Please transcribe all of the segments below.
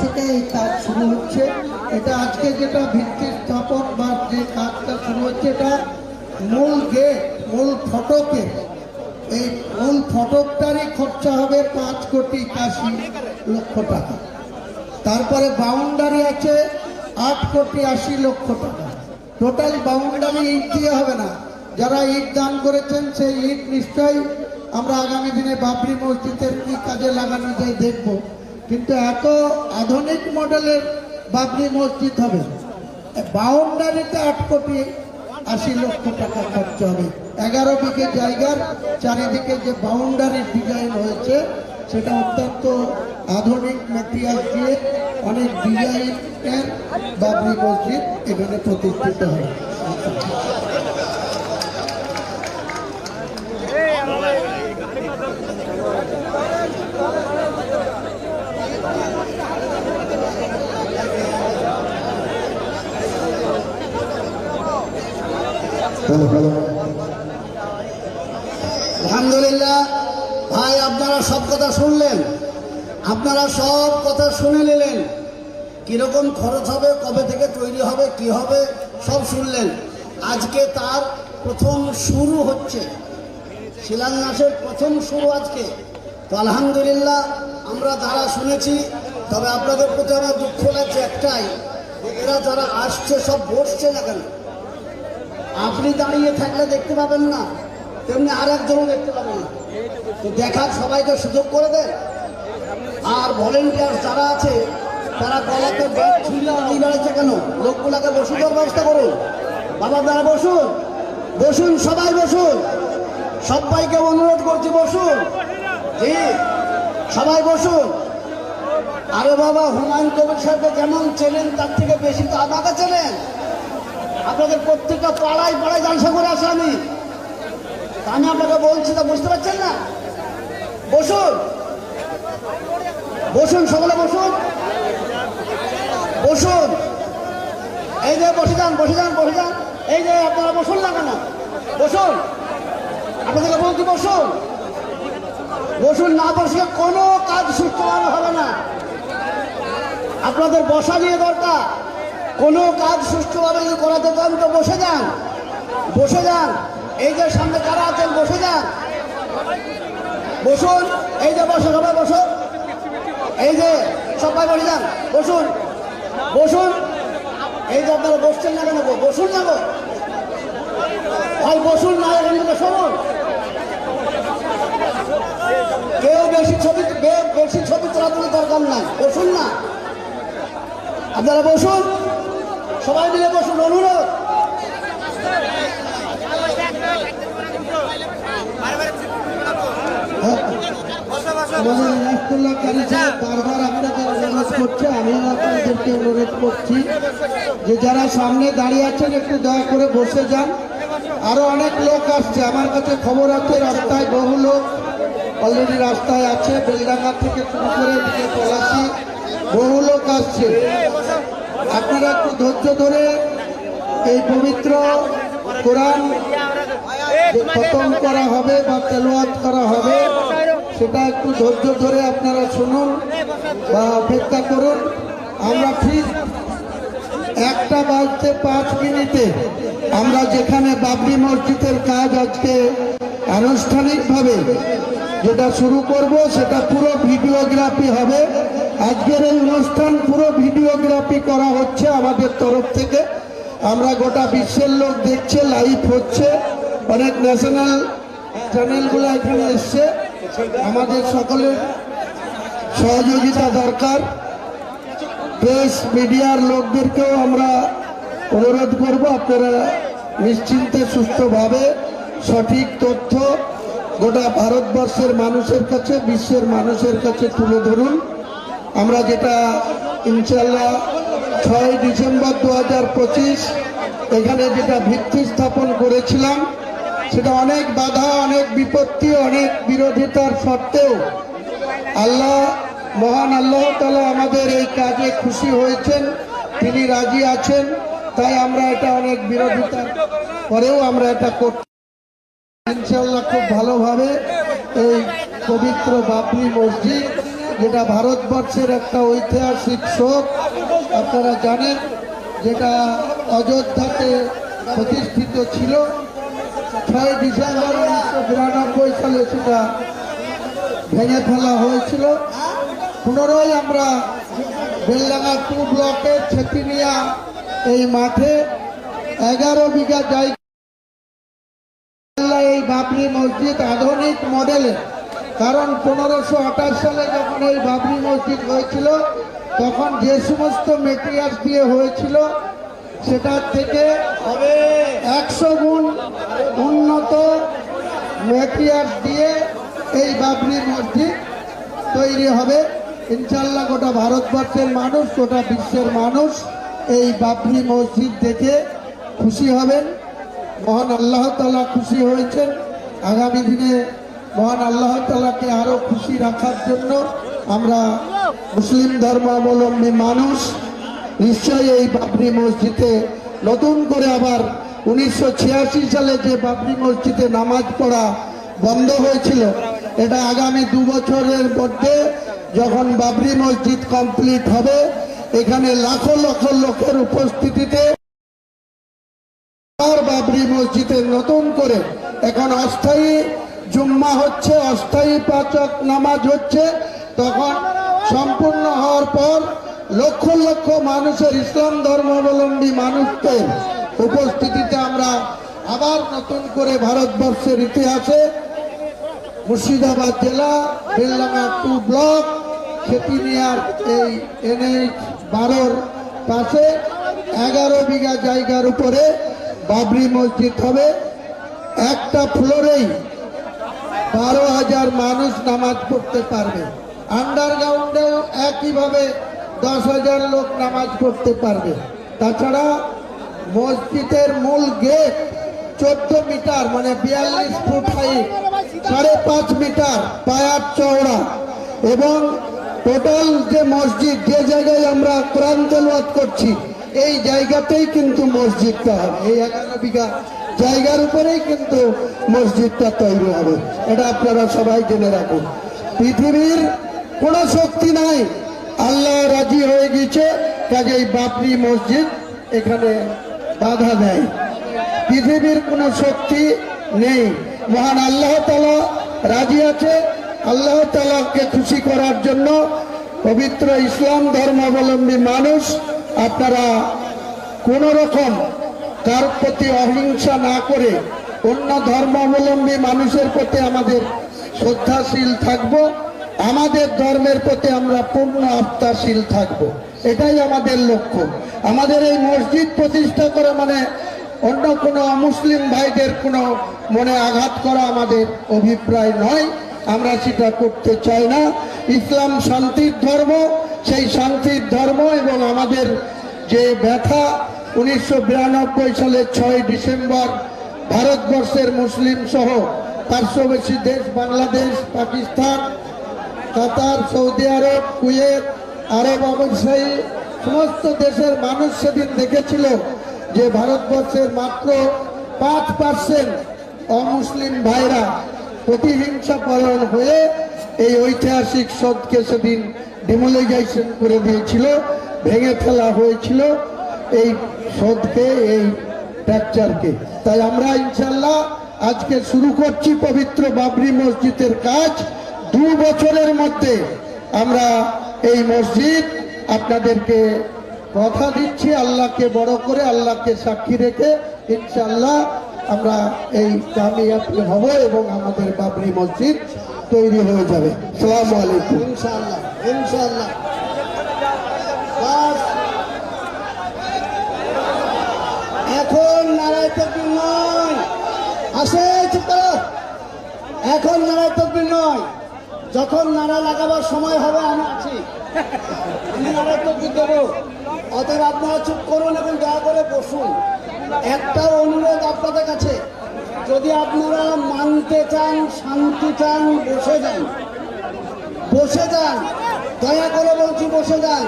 থেকে এই কাজ শুরু হচ্ছে। এটা আজকে যেটা ভিত্তি স্থাপন বা যে কাজটা শুরু হচ্ছে, এটা মূল গেট মূল ফটকে। এই মূল ফটকটারই খরচা হবে পাঁচ কোটি একাশি লক্ষ টাকা। তারপরে বাউন্ডারি আছে আট কোটি আশি লক্ষ টাকা। টোটাল বাউন্ডারি ইট দিয়ে হবে না। যারা ইট দান করেছেন, সেই ইট নিশ্চয়ই আমরা আগামী দিনে বাবরি মসজিদের কি কাজে লাগানো যায় দেখব। কিন্তু এত আধুনিক মডেলের বাবরি মসজিদ হবে। বাউন্ডারিতে আট কোটি আশি লক্ষ টাকা খরচ হবে। এগারো বিঘে জায়গার চারিদিকে যে বাউন্ডারি ডিজাইন হয়েছে, সেটা অত্যন্ত আধুনিক ম্যাটেরিয়াল দিয়ে অনেক ডিজাইনের বাবরি মসজিদ এখানে প্রতিষ্ঠিত হবে। আলহামদুলিল্লাহ, ভাই, আপনারা সব কথা শুনলেন? আপনারা সব কথা শুনে নিলেন। কীরকম খরচ হবে, কবে থেকে তৈরি হবে, কি হবে, সব শুনলেন। আজকে তার প্রথম শুরু হচ্ছে। শিলান্যাসের প্রথম শুরু আজকে। তো আলহামদুলিল্লাহ, আমরা যারা শুনেছি, তবে আপনাদের প্রতি আমার দুঃখ লাগছে একটাই, এরা যারা আসছে, সব বসছে না কেন? আপনি দাঁড়িয়ে থাকলে দেখতে পাবেন না। তেমনি আর একজনও দেখতে পাবেন না। তো দেখার সবাইকে সুযোগ করে দেন। আর ভলেন্টিয়ার যারা আছে, তারা গলাতে ব্যাগ ঝুলিয়ে দিয়ে বেড়াচ্ছে কেন? লোকগুলাকে বসে দেওয়ার ব্যবস্থা করুন। বাবা দ্বারা বসুন। বসুন, সবাই বসুন। সবাইকে অনুরোধ করছি, বসুন। জি, সবাই বসুন। আরে বাবা, হুমায়ুন কবির সাহেবকে যেমন চেনেন, তার থেকে বেশি তো আমাকে চেনেন। আপনাদের প্রত্যেকটা পাড়ায় পাড়ায় জালসা করে আসে আমি। আমি আপনাকে বলছি, তা বুঝতে পারছেন না? বসুন। বসুন, সকলে বসুন। বসুন। এই যে বসে যান বসে যান বসে যান। এই যে আপনারা বসুন না কেন? বসুন। আপনাদেরকে বলছি, বসুন। বসুন না বসলে কোনো কাজ সুস্থভাবে হবে না। আপনাদের বসা নিয়ে দরকার। কোনো কাজ সুষ্ঠুভাবে যদি করাতে চান, তো বসে যান। বসে যান। এই যে সামনে যারা আছেন, বসে যান। বসুন। এই যে বসে, সবাই বসুন এই যে সবাই বসে যান। বসুন। বসুন। এই যে আপনারা বসছেন না কেন বসুন না গো। ভাই, বসুন না, এখান থেকে শুনুন কেউ বেশি ছবি বেশি ছবি তুলি দরকার নাই। বসুন না। আপনারা বসুন। সবাই মিলে বসুন, অনুরোধ। বারবার আপনাদের অনুরোধ আমি করছি যে যারা সামনে দাঁড়িয়ে আছেন, একটু দয়া করে বসে যান। আরও অনেক লোক আসছে। আমার কাছে খবর আছে, রাস্তায় বহু লোক অলরেডি রাস্তায় আছে। বেলডাঙ্গা থেকে শুরু করে বহু লোক আসছে। আপনারা একটু ধৈর্য ধরে এই পবিত্র কোরআন খতম করা হবে বা তেলোয়াত করা হবে, সেটা একটু ধৈর্য ধরে আপনারা শুনুন বা অপেক্ষা করুন। আমরা ঠিক একটা বাজতে পাঁচ মিনিটে আমরা যেখানে বাবরি মসজিদের কাজ আজকে আনুষ্ঠানিকভাবে যেটা শুরু করব, সেটা পুরো ভিডিওগ্রাফি হবে। আজকের এই অনুষ্ঠান পুরো ভিডিওগ্রাফি করা হচ্ছে আমাদের তরফ থেকে। আমরা গোটা বিশ্বের লোক দেখছে লাইভ হচ্ছে। অনেক ন্যাশনাল চ্যানেলগুলো এখানে এসছে। আমাদের সকলের সহযোগিতা দরকার। প্রেস মিডিয়ার লোকদেরকেও আমরা অনুরোধ করব, আপনারা নিশ্চিন্তে, সুস্থভাবে সঠিক তথ্য গোটা ভারতবর্ষের মানুষের কাছে, বিশ্বের মানুষের কাছে তুলে ধরুন। আমরা যেটা ইনশাল্লাহ ছয় ডিসেম্বর দু হাজার পঁচিশ এখানে যেটা ভিত্তি স্থাপন করেছিলাম, সেটা অনেক বাধা, অনেক বিপত্তি, অনেক বিরোধিতার সত্ত্বেও আল্লাহ, মহান আল্লাহ তালা আমাদের এই কাজে খুশি হয়েছেন, তিনি রাজি আছেন, তাই আমরা এটা অনেক বিরোধিতার পরেও আমরা এটা করতে ইনশাল্লাহ খুব ভালোভাবে এই পবিত্র বাবরি মসজিদ যেটা ভারতবর্ষের একটা ঐতিহাসিক শোক। আপনারা জানেন, যেটা অযোধ্যাতে প্রতিষ্ঠিত ছিল। ছয় ডিসেম্বর উনিশশো বিরানব্বই সালে সেটা ভেঙে ফেলা হয়েছিল। পুনরায় আমরা বেলডাঙ্গা টু ব্লকের ছেতিনিয়া এই মাঠে এগারো বিঘা জায়গা এই বাবরি মসজিদ আধুনিক মডেলের কারণ পনেরোশো আঠাশ সালে যখন এই বাবরি মসজিদ হয়েছিল তখন যে সমস্ত মেটেরিয়ালস দিয়ে হয়েছিল সেটার থেকে একশো গুণ উন্নত মেটেরিয়ালস দিয়ে এই বাবরি মসজিদ তৈরি হবে। ইনশাল্লাহ গোটা ভারতবর্ষের মানুষ গোটা বিশ্বের মানুষ এই বাবরি মসজিদ দেখে খুশি হবেন। মহান আল্লাহ তালা খুশি হয়েছেন। আগামী দিনে মহান আল্লাহ তালাকে আরও খুশি রাখার জন্য আমরা মুসলিম ধর্মাবলম্বী মানুষ, নিশ্চয়ই এই বাবরি মসজিদে নতুন করে আবার উনিশশো ছিয়াশি সালে যে বাবরি মসজিদে নামাজ পড়া বন্ধ হয়েছিল, এটা আগামী দু বছরের মধ্যে যখন বাবরি মসজিদ কমপ্লিট হবে, এখানে লাখো লক্ষ লোকের উপস্থিতিতে বাবরি মসজিদে নতুন করে এখন অস্থায়ী জুম্মা হচ্ছে অস্থায়ী পাচক নামাজ হচ্ছে। তখন সম্পূর্ণ হওয়ার পর লক্ষ লক্ষ মানুষের ইসলাম ধর্মাবলম্বী মানুষদের উপস্থিতিতে আমরা আবার নতুন করে ভারতবর্ষের ইতিহাসে মুর্শিদাবাদ জেলা, বেলডাঙ্গা টু ব্লক, খেতিনিয়ার এই এনএইচ বারোর পাশে এগারো বিঘা জায়গার উপরে বাবরি মসজিদ হবে। একটা ফ্লোরেই বারো হাজার মানুষ নামাজ পড়তে পারবে। আন্ডারগ্রাউন্ডেও একইভাবে দশ হাজার লোক নামাজ পড়তে পারবে। তাছাড়া মসজিদের মূল গেট চোদ্দ মিটার মানে বিয়াল্লিশ ফুট হাইট সাড়ে পাঁচ মিটার, পায়ার চওড়া। এবং টোটাল যে মসজিদ, যে জায়গায় আমরা কোরআন করছি, এই জায়গাতেই কিন্তু মসজিদটা হবে। এই এগারো বিঘা জায়গার উপরেই কিন্তু মসজিদটা তৈরি হবে। এটা আপনারা সবাই জেনে রাখুন। পৃথিবীর কোনো শক্তি নাই। আল্লাহ রাজি হয়ে গেছে, কাজেই বাবরি মসজিদ এখানে বাধা দেয়। পৃথিবীর কোনো শক্তি নেই। মহান আল্লাহ তালা রাজি আছে। আল্লাহ তালাকে খুশি করার জন্য পবিত্র ইসলাম ধর্মাবলম্বী মানুষ, আপনারা কোন রকম কার প্রতি অহিংসা না করে অন্য ধর্মাবলম্বী মানুষের প্রতি আমাদের শ্রদ্ধাশীল থাকব, আমাদের ধর্মের প্রতি আমরা পূর্ণ আস্থাশীল থাকব। এটাই আমাদের লক্ষ্য। আমাদের এই মসজিদ প্রতিষ্ঠা করা মানে অন্য কোনো মুসলিম ভাইদের কোনো মনে আঘাত করা আমাদের অভিপ্রায় নয়। আমরা সেটা করতে চাই না। ইসলাম শান্তির ধর্ম, সেই শান্তির ধর্ম এবং আমাদের যে ব্যথা উনিশশো বিরানব্বই সালের ছয় ডিসেম্বর ভারতবর্ষের মুসলিম সহ পার্শ্ববর্তী দেশ বাংলাদেশ, পাকিস্তান, কাতার, সৌদি আরব, কুয়েত, আরব ব্যবসায়ী সমস্ত দেশের মানুষ সেদিন দেখেছিল যে ভারতবর্ষের মাত্র পাঁচ পার্সেন্ট অমুসলিম ভাইরা প্রতিহিংসা পরায়ণ হয়ে এই ঐতিহাসিক সদকে সেদিন ডিমোলাইজেশন করে দিয়েছিল, ভেঙে ফেলা হয়েছিল। এই সদকে এই ফ্র্যাকচারকে তাই আমরা ইনশাল্লাহ আজকে শুরু করছি পবিত্র বাবরি মসজিদের কাজ। দু বছরের মধ্যে আমরা এই মসজিদ আপনাদেরকে কথা দিচ্ছি, আল্লাহকে বড় করে, আল্লাহকে সাক্ষী রেখে ইনশাল্লাহ আমরা এই কামিয়াবি হব এবং আমাদের বাবরি মসজিদ তৈরি হয়ে যাবে। সালাম আলাইকুম। ইনশাআল্লাহ ইনশাআল্লাহ বাস। এখন নারায় তকবির নয়। আসে চুপ। এখন নারায় তকবির নয়। যখন নারা লাগাবার সময় হবে, আমি আছি। আমি নারায় তকবির দেবো। অতএব আপনারা চুপ করুন এবং দয়া করে বসুন। একটা অনুরোধ আপনাদের কাছে। যদি আপনারা মানতে চান, শান্তি চান, বসে যান। বসে যান। দয়া করে বলছি, বসে যান।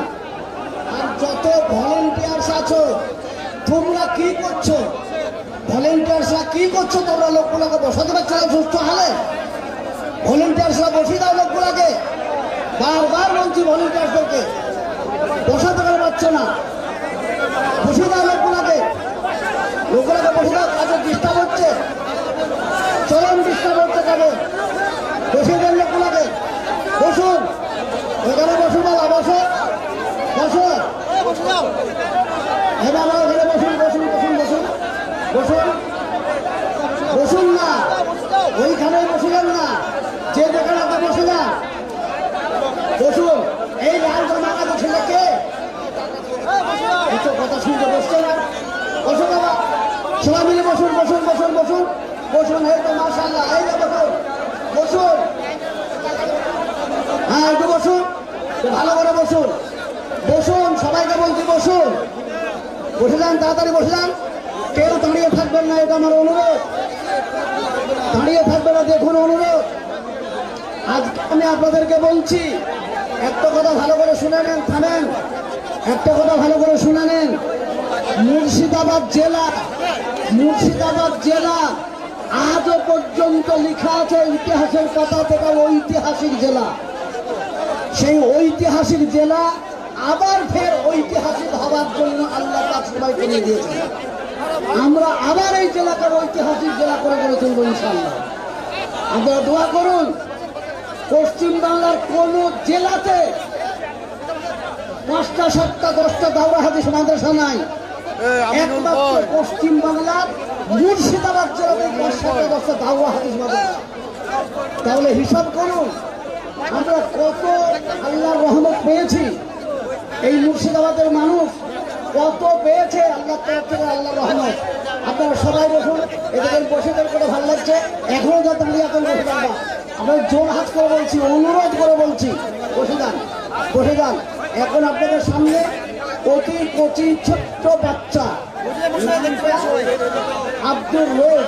আর যত ভলেন্টিয়ার্স আছো তোমরা কি করছ? ভলেন্টিয়ার্সরা কি করছ? তোমরা লোকগুলোকে বসাতে পারছ না, সুস্থ হালে? ভলেন্টিয়ার্সরা বসিয়ে দাও লোকগুলোকে। বারবার বলছি ভলেন্টিয়ার্সদেরকে, বসাতে পারছ না বসে দাও লোকগুলাকে। লোকগুলোকে বসে দাও কাজের ডিস্টার্ব হচ্ছে চরম ডিস্টার্ব হচ্ছে কাজে বসে দেন লোকগুলাকে বসুন এখানে বসুন বাবা বসো বসো হে বাবা এখানে বসুন বসুন বসুন বসুন বসুন বসুন না ওইখানে বসিলেন না যে যেখানে আপনি বসে যান বসুন এই লাল জামা কাটা ছেলেকে এই তো কথা শুনতে বসছে না বসুন বাবা সবাই মিলে বসুন বসুন বসুন বসুন বসুন, এই তো মাশাল্লাহ এই তো বসুন বসুন। হ্যাঁ একটু বসুন ভালো করে বসুন। বসুন, সবাইকে বলছি বসুন। বসে যান, তাড়াতাড়ি বসে যান। কেউ দাঁড়িয়ে থাকবেন না, এটা আমার অনুরোধ। দাঁড়িয়ে থাকবে না, দেখুন অনুরোধ। আজকে আমি আপনাদেরকে বলছি, একটা কথা ভালো করে শুনে নেন, থামেন। একটা কথা ভালো করে শুনে নেন। মুর্শিদাবাদ জেলা মুর্শিদাবাদ জেলা। আজও পর্যন্ত লেখা আছে ইতিহাসের কথা থেকে ঐতিহাসিক জেলা। সেই ঐতিহাসিক জেলা আবার ফের ঐতিহাসিক হওয়ার জন্য আল্লাহ পাক সবাইকে নিয়ে দিয়েছেন। আমরা আবার এই জেলাকে ঐতিহাসিক জেলা করে গড়ে তুলব ইনশাল্লাহ আপনারা দোয়া করুন পশ্চিম বাংলার কোন জেলাতে পাঁচটা সাতটা দশটা দাওরা হাদিস মাদ্রাসা নাই। একমাত্র পশ্চিম বাংলার মুর্শিদাবাদ মাদ্রাসা তাহলে হিসাব করুন, আমরা কত আল্লাহর রহমত পেয়েছি। এই মুর্শিদাবাদের মানুষ কত পেয়েছে আল্লাহ থেকে আল্লাহর রহমত। আপনারা সবাই বসুন এদের বসে করে ভালো লাগছে। এখনও যা দাঁড়িয়ে এখন আমরা জোর হাত করে বলছি, অনুরোধ করে বলছি, বসে যান বসে যান এখন আপনাদের সামনে কোটি কোটি ছোট্ট বাচ্চা। আব্দুল রোড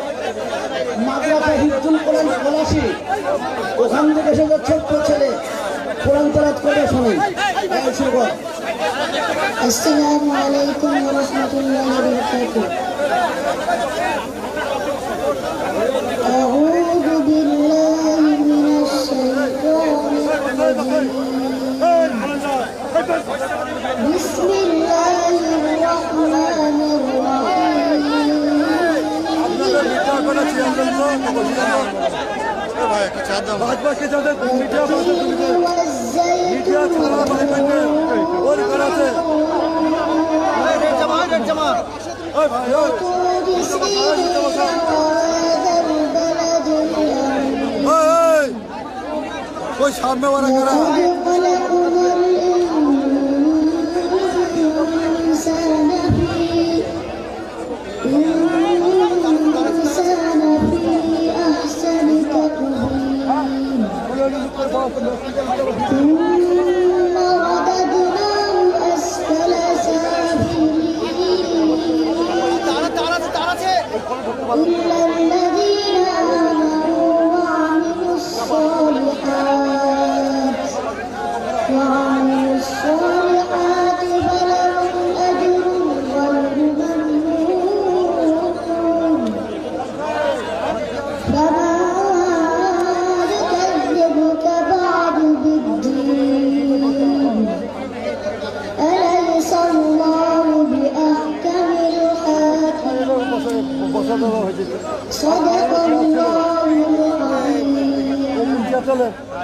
মাদ্রাসা হিজুল কোরআন পলাশি ওখান থেকে সে যে ছোট্ট ছেলে কোরআন তরাত করে শোনেন। আসসালামু আলাইকুম ওয়া রাহমাতুল্লাহি ওয়া বারাকাতুহু। بسم الله الرحمن الرحيم وطور سيني هذا البلد الأمين وقد بلغوا الذين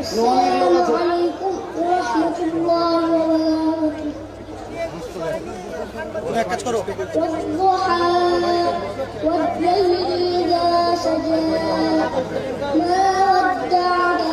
السلام عليكم ورحمة الله وبركاته. والضحى والليل إذا سجى ما ودعك